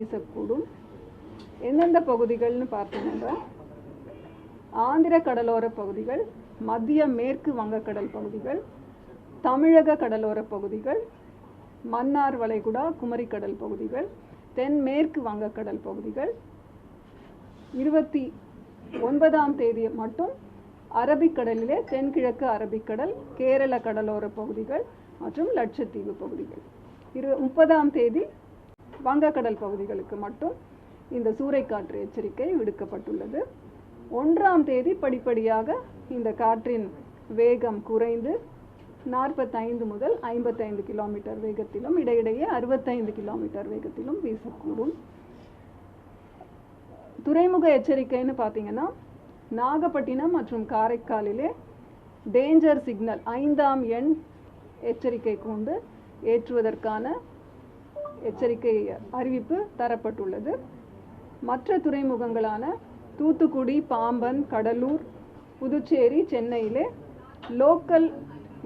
வீசக்கூடும். எந்தெந்த பகுதிகள்னு பார்த்தீங்கன்னா ஆந்திர கடலோர பகுதிகள் மத்திய மேற்கு வங்கக்கடல் பகுதிகள் தமிழக கடலோர பகுதிகள் மன்னார் வளைகுடா குமரிக்கடல் பகுதிகள் தென்மேற்கு வங்கக்கடல் பகுதிகள். இருபத்தி ஒன்பதாம் தேதி மட்டும் அரபிக்கடலிலே தென்கிழக்கு அரபிக்கடல் கேரள கடலோர பகுதிகள் மற்றும் லட்சத்தீவு பகுதிகள். இரு முப்பதாம் தேதி வங்கக்கடல் பகுதிகளுக்கு மட்டும் இந்த சூறைக்காற்று எச்சரிக்கை விடுக்கப்பட்டுள்ளது. ஒன்றாம் தேதி படிப்படியாக இந்த காற்றின் வேகம் குறைந்து நாற்பத்தைந்து முதல் ஐம்பத்தைந்து கிலோமீட்டர் வேகத்திலும் இடையிடையே அறுபத்தைந்து கிலோமீட்டர் வேகத்திலும் வீசக்கூடும். துறைமுக எச்சரிக்கைன்னு பார்த்தீங்கன்னா நாகப்பட்டினம் மற்றும் காரைக்காலிலே டேஞ்சர் சிக்னல் ஐந்தாம் எண் எச்சரிக்கை கொண்டு ஏற்றுவதற்கான எச்சரிக்கை அறிவிப்பு தரப்பட்டுள்ளது. மற்ற துறைமுகங்களான தூத்துக்குடி பாம்பன் கடலூர் புதுச்சேரி சென்னையிலே லோக்கல்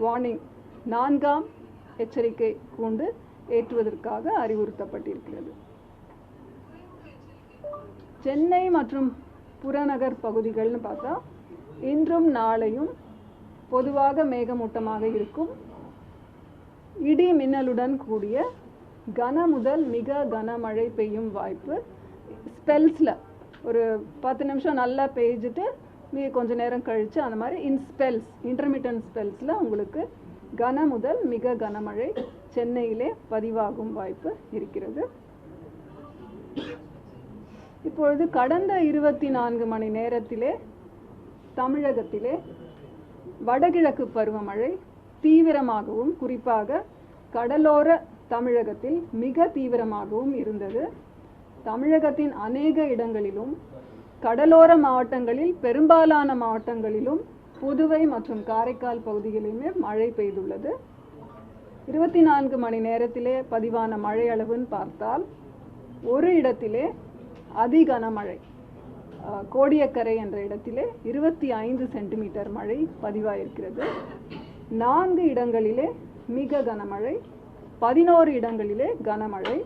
வார்னிங் நான்காம் எச்சரிக்கை கொண்டு ஏற்றுவதற்காக அறிவுறுத்தப்பட்டிருக்கிறது. சென்னை மற்றும் புறநகர் பகுதிகள்னு பார்த்தா இன்றும் நாளையும் பொதுவாக மேகமூட்டமாக இருக்கும். இடி மின்னலுடன் கூடிய கன முதல் மிக கனமழை பெய்யும் வாய்ப்பு. ஸ்பெல்ஸில் ஒரு பத்து நிமிஷம் நல்லா பெய்ஞ்சிட்டு மீ கொஞ்ச நேரம் கழித்து அந்த மாதிரி இன் ஸ்பெல்ஸ் இன்டர்மீடியன்ட் ஸ்பெல்ஸில் உங்களுக்கு கன முதல் மிக கனமழை சென்னையிலே பதிவாகும் வாய்ப்பு இருக்கிறது. இப்பொழுது கடந்த இருபத்தி நான்கு மணி நேரத்திலே தமிழகத்திலே வடகிழக்கு பருவமழை தீவிரமாகவும் குறிப்பாக கடலோர தமிழகத்தில் மிக தீவிரமாகவும் இருந்தது. தமிழகத்தின் அநேக இடங்களிலும் கடலோர மாவட்டங்களில் பெரும்பாலான மாவட்டங்களிலும் புதுவை மற்றும் காரைக்கால் பகுதிகளிலுமே மழை பெய்துள்ளது. இருபத்தி நான்கு மணி நேரத்திலே பதிவான மழை அளவுன்னு பார்த்தால் ஒரு இடத்திலே அதி கனமழை கோடியக்கரை என்ற இடத்திலே இருபத்தி ஐந்து சென்டிமீட்டர் மழை பதிவாயிருக்கிறது. நான்கு இடங்களிலே மிக கனமழை பதினோரு இடங்களிலே கனமழை.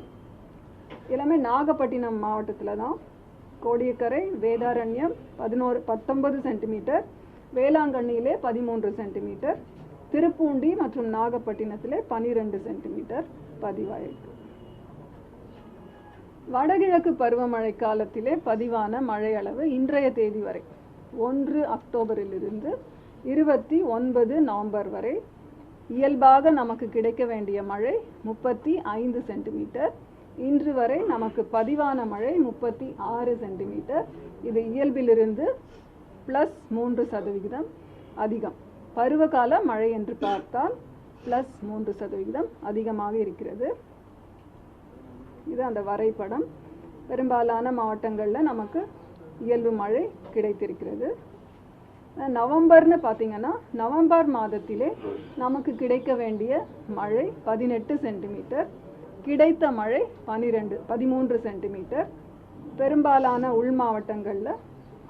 எல்லாமே நாகப்பட்டினம் மாவட்டத்தில் தான் கோடியக்கரை வேதாரண்யம் பதினோரு பத்தொன்பது சென்டிமீட்டர். வேளாங்கண்ணியிலே பதிமூன்று சென்டிமீட்டர். திருப்பூண்டி மற்றும் நாகப்பட்டினத்திலே பனிரெண்டு சென்டிமீட்டர் பதிவாயிருக்கு. வடகிழக்கு பருவமழை காலத்திலே பதிவான மழை அளவு இன்றைய தேதி வரை ஒன்று அக்டோபரிலிருந்து இருபத்தி ஒன்பது நவம்பர் வரை இயல்பாக நமக்கு கிடைக்க வேண்டிய மழை முப்பத்தி ஐந்து சென்டிமீட்டர். இன்று வரை நமக்கு பதிவான மழை முப்பத்தி ஆறு சென்டிமீட்டர். இது இயல்பிலிருந்து ப்ளஸ் மூன்று சதவிகிதம் அதிகம். பருவகால மழை என்று பார்த்தால் ப்ளஸ் மூன்று சதவிகிதம் அதிகமாக இருக்கிறது. இது அந்த வரைபடம். பெரும்பாலான மாவட்டங்களில் நமக்கு இயல்பு மழை கிடைத்திருக்கிறது. நவம்பர்னு பார்த்தீங்கன்னா நவம்பர் மாதத்திலே நமக்கு கிடைக்க வேண்டிய மழை பதினெட்டு சென்டிமீட்டர் கிடைத்த மழை பனிரெண்டு பதிமூன்று சென்டிமீட்டர். பெரும்பாலான உள் மாவட்டங்களில்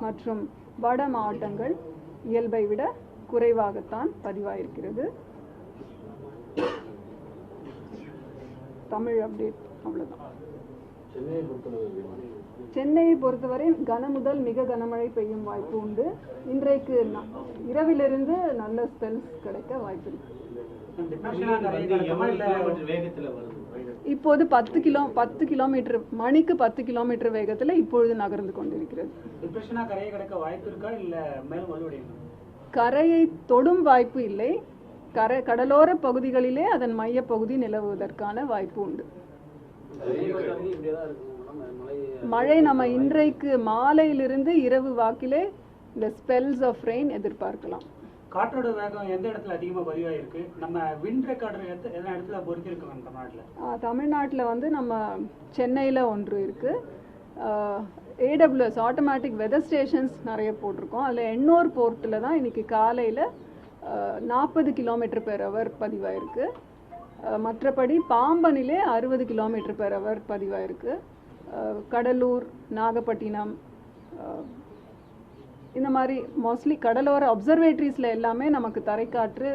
மற்றும் வட மாவட்டங்கள் இயல்பை விட குறைவாகத்தான் பதிவாயிருக்கிறது. தமிழ் அப்டேட் அவ்வளோதான் சென்னையை பொறுத்தவரை கன முதல் மிக கனமழை பெய்யும் வாய்ப்பு உண்டு. இன்றைக்கு இரவிலிருந்து நல்ல ஸ்பெல்ஸ் கிடைக்க வாய்ப்பு இப்போது பத்து கிலோ பத்து கிலோமீட்டர் மணிக்கு பத்து கிலோமீட்டர் வேகத்தில் இப்பொழுது நகர்ந்து கொண்டிருக்கிறது. கரையை தொடும் வாய்ப்பு இல்லை. கரை கடலோர பகுதிகளிலே அதன் மையப்பகுதி நிலவுவதற்கான வாய்ப்பு உண்டு. மழை நம்ம இன்றைக்கு மாலையிலிருந்து இரவு வாக்கிலே இந்த ஸ்பெல்ஸ் ஆஃப் ரெயின் எதிர்பார்க்கலாம். காற்றோட வேகம் எந்த இடத்துல அதிகமா பதிவாயிருக்கு? நம்ம விண்ட் ரெக்கார்டர் எந்த இடத்துல பொறுத்திருக்கோம் தமிழ்நாட்டுல? தமிழ்நாட்டில் வந்து நம்ம சென்னையில் ஒன்று இருக்குது ஏடபிள்யூஎஸ் ஆட்டோமேட்டிக் வெதர் ஸ்டேஷன்ஸ் நிறைய போட்டிருக்கோம். அதில் எண்ணூர் போர்ட்டில் தான் இன்னைக்கு காலையில் நாற்பது கிலோமீட்டர் பெர் ஹவர் பதிவாயிருக்கு. மற்றபடி பாம்பனிலே அறுபது கிலோமீட்டர் பெர் ஹவர் பதிவாயிருக்கு. கடலூர் நாகப்பட்டினம் இந்த மாதிரி மோஸ்ட்லி கடலோர அப்சர்வேட்ரிஸில் எல்லாமே நமக்கு தரைக்காற்று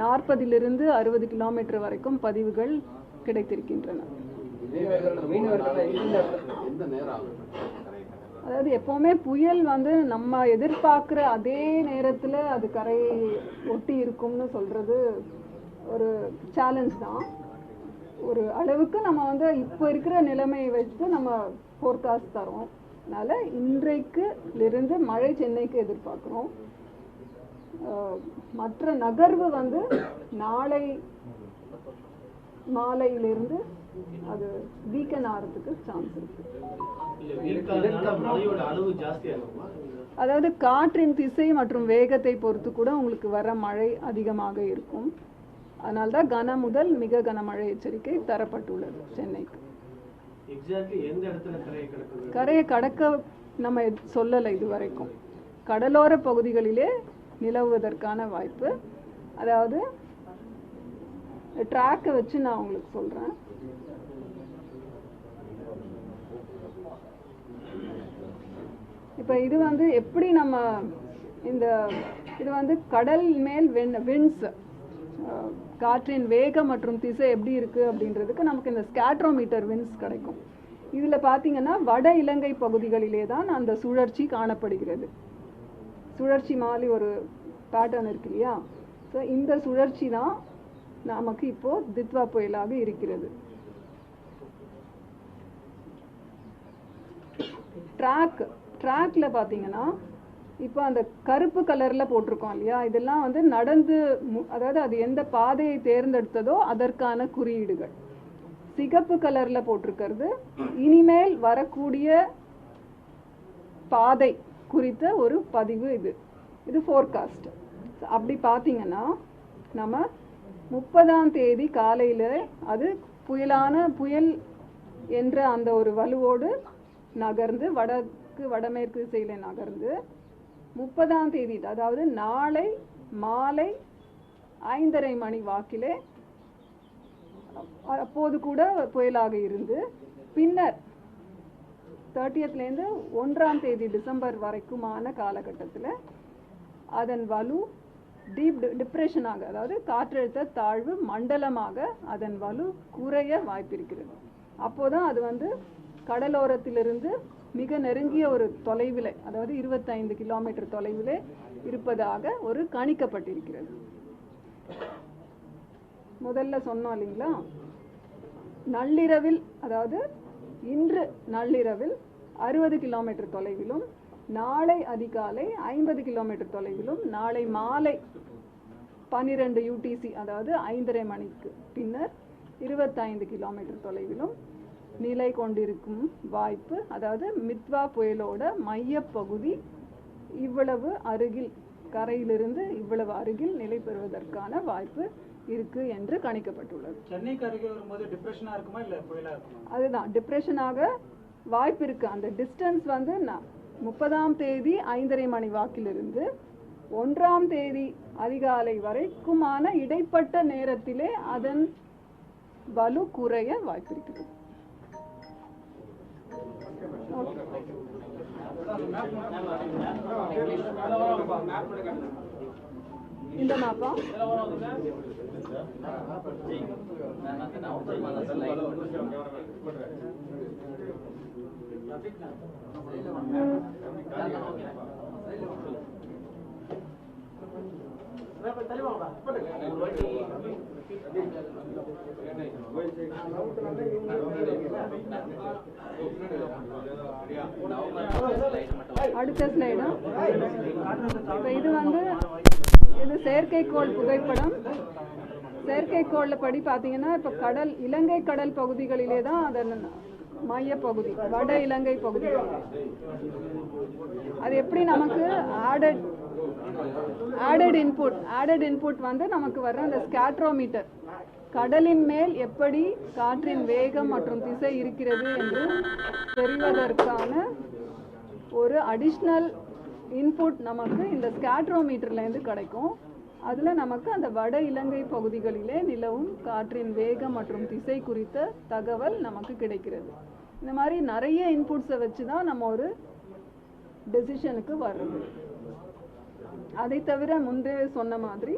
நாற்பதிலிருந்து அறுபது கிலோமீட்டர் வரைக்கும் பதிவுகள் கிடைத்திருக்கின்றன. அதாவது எப்போவுமே புயல் வந்து நம்ம எதிர்பார்க்குற அதே நேரத்தில் அது கரையை ஒட்டி இருக்கும்னு சொல்கிறது ஒரு சேலஞ்ச் தான். ஒரு அளவுக்கு நம்ம வந்து இப்போ இருக்கிற நிலைமையை வச்சு நம்ம ஃபோர்காஸ்ட் தரோம் அதனால் இன்றைக்குலேருந்து மழை சென்னைக்கு எதிர்பார்க்குறோம். மற்ற நகர்வு வந்து நாளை மாலையிலிருந்து அது வீக்கன் ஆகிறதுக்கு சான்ஸ் இருக்கு. அதாவது காற்றின் திசை மற்றும் வேகத்தை பொறுத்து கூட உங்களுக்கு வர மழை அதிகமாக இருக்கும். அதனால தான் கன முதல் மிக கனமழை எச்சரிக்கை தரப்பட்டுள்ளது சென்னைக்கு. கரையை கடக்க நம்ம சொல்லலை இது வரைக்கும் கடலோர பகுதிகளிலே நிலவுவதற்கான வாய்ப்பு. அதாவது ட்ராக்கை வச்சு நான் உங்களுக்கு சொல்கிறேன் இப்போ இது வந்து எப்படி நம்ம இந்த இது வந்து கடல் மேல் வெண் விண்ட்ஸ் காற்றின் வேகம் மற்றும் திசை எப்படி இருக்குது அப்படின்றதுக்கு நமக்கு இந்த ஸ்கேட்ரோமீட்டர் வின்ஸ் கிடைக்கும். இதில் பார்த்தீங்கன்னா வட இலங்கை பகுதிகளிலே தான் அந்த சுழற்சி காணப்படுகிறது. சுழற்சி மாதிரி ஒரு பேட்டர்ன் இருக்கு இல்லையா? ஸோ இந்த சுழற்சி தான் நமக்கு இப்போது தித்வா புயலாக இருக்கிறது. ட்ராக் ட்ராக்ல பார்த்தீங்கன்னா இப்போ அந்த கருப்பு கலர்ல போட்டிருக்கோம் இல்லையா? இதெல்லாம் வந்து நடந்து மு- அதாவது அது எந்த பாதையை தேர்ந்தெடுத்ததோ அதற்கான குறியீடுகள். சிகப்பு கலர்ல போட்டிருக்கிறது. இனிமேல் வரக்கூடிய பாதை குறித்த ஒரு பதிவு இது. இது ஃபோர்காஸ்ட் அப்படி பார்த்தீங்கன்னா நம்ம முப்பதாம் தேதி காலையில் அது புயலான புயல் என்ற அந்த ஒரு வலுவோடு நகர்ந்து வடக்கு வடமேற்கு திசையில் நகர்ந்து முப்பதாம் தேதி அதாவது நாளை மாலை ஐந்தரை மணி வாக்கிலே அப்போது கூட புயலாக இருந்து பின்னர் தேர்ட்டியத்லேருந்து ஒன்றாம் தேதி டிசம்பர் வரைக்குமான காலகட்டத்தில் அதன் வலு டீப் டிப்ரெஷனாக அதாவது காற்றழுத்த தாழ்வு மண்டலமாக அதன் வலு குறைய வாய்ப்பிருக்கிறது. அப்போதான் அது வந்து கடலோரத்திலிருந்து மிக நெருங்கிய ஒரு தொலைவில் அதாவது இருபத்தைந்து கிலோமீட்டர் தொலைவில் இருப்பதாக ஒரு கணிக்கப்பட்டிருக்கிறது. முதல்ல சொன்னோம் இல்லைங்களா? நள்ளிரவில் அதாவது இன்று நள்ளிரவில் அறுபது கிலோமீட்டர் தொலைவிலும் நாளை அதிகாலை ஐம்பது கிலோமீட்டர் தொலைவிலும் நாளை மாலை பன்னிரெண்டு யூடிசி அதாவது ஐந்தரை மணிக்கு பின்னர் இருபத்தைந்து கிலோமீட்டர் தொலைவிலும் நிலை கொண்டிருக்கும் வாய்ப்பு அதாவது மித்வா புயலோட மையப்பகுதி இவ்வளவு அருகில் கரையிலிருந்து இவ்வளவு அருகில் நிலை பெறுவதற்கான வாய்ப்பு இருக்கு என்று கணிக்கப்பட்டுள்ளது. சென்னைக்கு அருகே வரும்போது டிப்ரெஷனா இருக்குமா இல்ல புயலா இருக்குமா? அதுதான் டிப்ரெஷனாக வாய்ப்பு இருக்கு. அந்த டிஸ்டன்ஸ் வந்து முப்பதாம் தேதி ஐந்தரை மணி வாக்கிலிருந்து ஒன்றாம் தேதி அதிகாலை வரைக்குமான இடைப்பட்ட நேரத்திலே அதன் வலு குறைய வாய்ப்பு இருக்குது. இந்த மேப்பா அடுத்த ஸ்லைடு இப்போ இது வந்து இது செயற்கைக்கோள் புகைப்படம். செயற்கைக்கோளில் படி பார்த்தீங்கன்னா இப்போ கடல் இலங்கை கடல் பகுதிகளிலே தான் அதன் மையப்பகுதி வட இலங்கை பகுதி. அது எப்படி நமக்கு added added input added input வந்து நமக்கு வர்ற அந்த ஸ்கேட்ரோமீட்டர் கடலின் மேல் எப்படி காற்றின் வேகம் மற்றும் திசை இருக்கிறது என்று தெரிவதற்கான ஒரு அடிஷ்னல் இன்புட் நமக்கு இந்த ஸ்கேட்ரோமீட்டர்லேருந்து கிடைக்கும். அதில் நமக்கு அந்த வட இலங்கை பகுதிகளிலே நிலவும் காற்றின் வேகம் மற்றும் திசை குறித்த தகவல் நமக்கு கிடைக்கிறது. இந்த மாதிரி நிறைய இன்புட்ஸை வச்சு தான் நம்ம ஒரு டெசிஷனுக்கு வர்றது. அதை தவிர முந்தே சொன்ன மாதிரி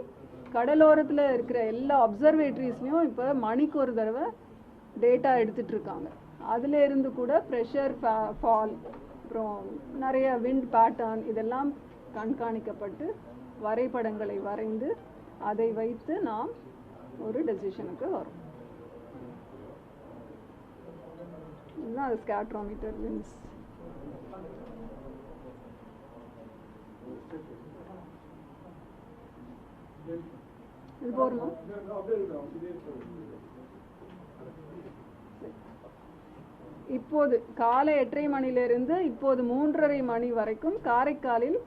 கடலோரத்தில் இருக்கிற எல்லா அப்சர்வேட்ரிஸ்லையும் இப்போ மணிக்கு ஒரு தடவை டேட்டா எடுத்துகிட்டு இருக்காங்க அதில் இருந்து கூட ப்ரெஷர் ஃபால் அப்புறம் நிறைய விண்ட் பேட்டர்ன் இதெல்லாம் கண்காணிக்கப்பட்டு வரைபடங்களை வரைந்து அதை வைத்து நாம் ஒரு டெசிஷனுக்கு வரும் இதுதான் அது ஸ்கேட்ரோமீட்டர் வின்ஸ் இது போருமா இப்போது காலை எட்டரை மணியிலிருந்து இப்போது மூன்றரை மணி வரைக்கும் காரைக்காலில்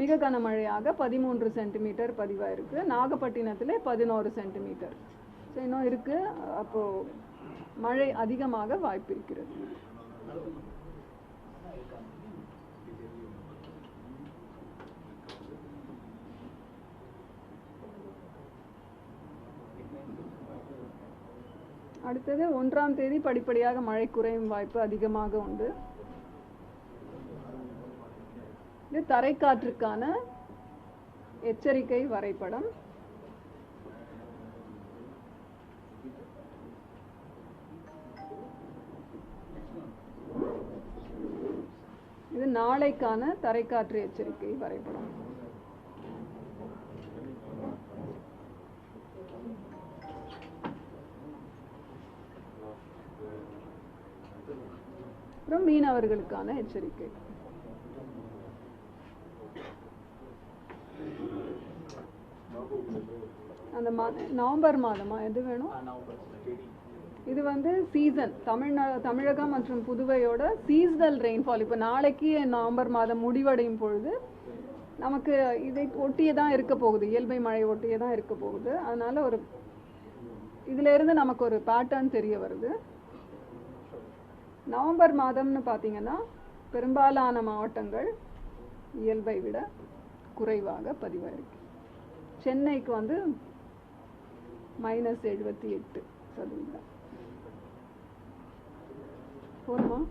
மிக கனமழையாக பதிமூன்று சென்டிமீட்டர் பதிவாயிருக்கு. நாகப்பட்டினத்தில் பதினோரு சென்டிமீட்டர். ஸோ இன்னும் இருக்கு. அப்போ மழை அதிகமாக வாய்ப்பு இருக்கிறது அடுத்தது ஒன்றாம் தேதி படிப்படியாக மழை குறையும் வாய்ப்பு அதிகமாக உண்டு. இது தரைக்காற்றுக்கான எச்சரிக்கை வரைபடம். இது நாளைக்கான தரைக்காற்று எச்சரிக்கை வரைபடம். அப்புறம் மீனவர்களுக்கான எச்சரிக்கை. அந்த மா நவம்பர் மாதமா? எது வேணும்? இது வந்து சீசன் தமிழ்நா தமிழகம் மற்றும் புதுவையோட சீசனல் ரெயின்ஃபால் இப்போ நாளைக்கு நவம்பர் மாதம் முடிவடையும் பொழுது நமக்கு இதை ஒட்டியே தான் இருக்க போகுது. இயல்பை மழை ஒட்டியே தான் இருக்க போகுது. அதனால ஒரு இதுல இருந்து நமக்கு ஒரு பேட்டர்ன் தெரிய வருது. நவம்பர் மாதம்னு பார்த்தீங்கன்னா பெரும்பாலான மாவட்டங்கள் இயல்பை விட குறைவாக பதிவாயிருக்கு. சென்னைக்கு வந்து மைனஸ் எழுபத்தி எட்டு சதவீதம். போதுமா?